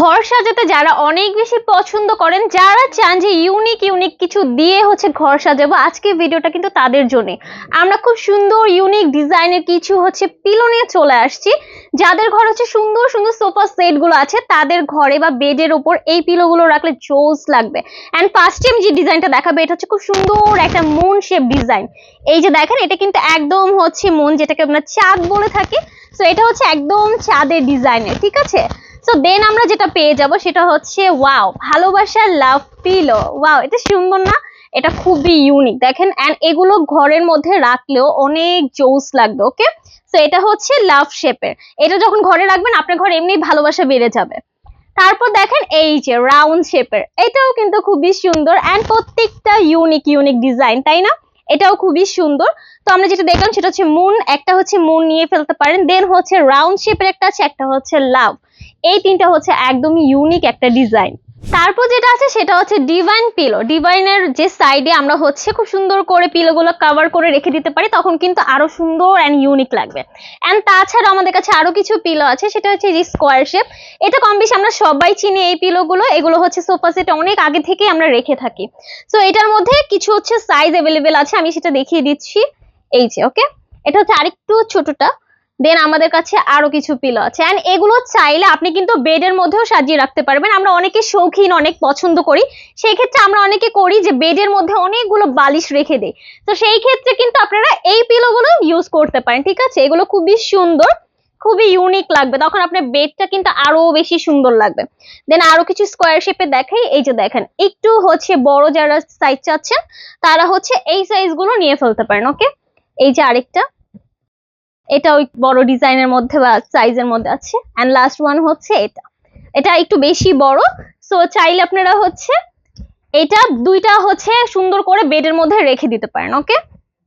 ঘর সাজাতে যারা অনেক বেশি পছন্দ করেন, যারা চান যে ইউনিক ইউনিক কিছু দিয়ে হচ্ছে ঘর সাজাবো, আজকে ভিডিওটা কিন্তু তাদের জন্য। আমরা খুব সুন্দর ইউনিক ডিজাইনের কিছু হচ্ছে পিলো নিয়ে চলে আসছি। যাদের ঘর হচ্ছে সুন্দর সুন্দর সোফা সেটগুলো আছে, তাদের ঘরে বা বেডের উপর এই পিলো গুলো রাখলে জোস লাগবে। অ্যান্ড ফার্স্টে আমি যে ডিজাইনটা দেখাবো, এটা হচ্ছে খুব সুন্দর একটা মুন শেপ ডিজাইন এই যে দেখেন, এটা কিন্তু একদম হচ্ছে মন যেটাকে আমরা চাঁদ বলে থাকি। সো এটা হচ্ছে একদম চাঁদের ডিজাইনের ঠিক আছে? সো দেন আমরা যেটা পেয়ে যাব সেটা হচ্ছে ওয়াও ভালোবাসার লাভ পিলো ওয়াও এটা সুন্দর না? এটা খুবই ইউনিক দেখেন অ্যান্ড এগুলো ঘরের মধ্যে রাখলেও অনেক জোস লাগবে ওকে সো এটা হচ্ছে লাভ শেপের এটা যখন ঘরে রাখবেন, আপনার ঘরে এমনি ভালোবাসা বেড়ে যাবে। তারপর দেখেন, এই যে রাউন্ড শেপের এটাও কিন্তু খুবই সুন্দর অ্যান্ড প্রত্যেকটা ইউনিক ইউনিক ডিজাইন তাই না? এটাও খুবই সুন্দর। তো আমরা যেটা দেখলাম, সেটা হচ্ছে মুন একটা হচ্ছে মুন নিয়ে ফেলতে পারেন। দেন হচ্ছে রাউন্ড শেপের একটা আছে, একটা হচ্ছে লাভ এই তিনটা হচ্ছে একদমই ইউনিক একটা ডিজাইন তারপর যেটা আছে সেটা হচ্ছে ডিভাইন পিলো ডিভাইনের যে সাইডে আমরা হচ্ছে খুব সুন্দর করে পিলোগুলো কভার করে রেখে দিতে পারি, তখন কিন্তু আরও সুন্দর অ্যান্ড ইউনিক লাগবে। অ্যান্ড তাছাড়া আমাদের কাছে আরও কিছু পিলো আছে, সেটা হচ্ছে যে স্কোয়ার শেপ এটা কম বেশি আমরা সবাই চিনি এই পিলোগুলো এগুলো হচ্ছে সোফা সেট অনেক আগে থেকেই আমরা রেখে থাকি। সো এটার মধ্যে কিছু হচ্ছে সাইজ অ্যাভেলেবেল আছে, আমি সেটা দেখিয়ে দিচ্ছি। এই যে ওকে এটা হচ্ছে আরেকটু ছোটটা। দেন আমাদের কাছে আরও কিছু পিলো আছে। অ্যান্ড এগুলো চাইলে আপনি কিন্তু বেডের মধ্যেও সাজিয়ে রাখতে পারবেন। আমরা অনেকে শৌখিন, অনেক পছন্দ করি। সেই ক্ষেত্রে আমরা অনেকে করি যে বেডের মধ্যে অনেকগুলো বালিশ রেখে দেই। তো সেই ক্ষেত্রে কিন্তু আপনারা এই পিলোগুলো ইউজ করতে পারেন, ঠিক আছে? এগুলো খুবই সুন্দর, খুবই ইউনিক লাগবে। তখন আপনার বেডটা কিন্তু আরও বেশি সুন্দর লাগবে। দেন আরও কিছু স্কোয়ার শেপে দেখাই। এই যে দেখেন, একটু হচ্ছে বড় যারা সাইজ চাচ্ছেন, তারা হচ্ছে এই সাইজগুলো নিয়ে ফেলতে পারেন ওকে এই যে আরেকটা। এটা ওই বড় ডিজাইনের মধ্যে বা সাইজের মধ্যে আছে। অ্যান্ড লাস্ট ওয়ান হচ্ছে এটা। এটা একটু বেশি বড়। সো চাইলে আপনারা হচ্ছে এটা দুইটা হচ্ছে সুন্দর করে বেডের মধ্যে রেখে দিতে পারেন ওকে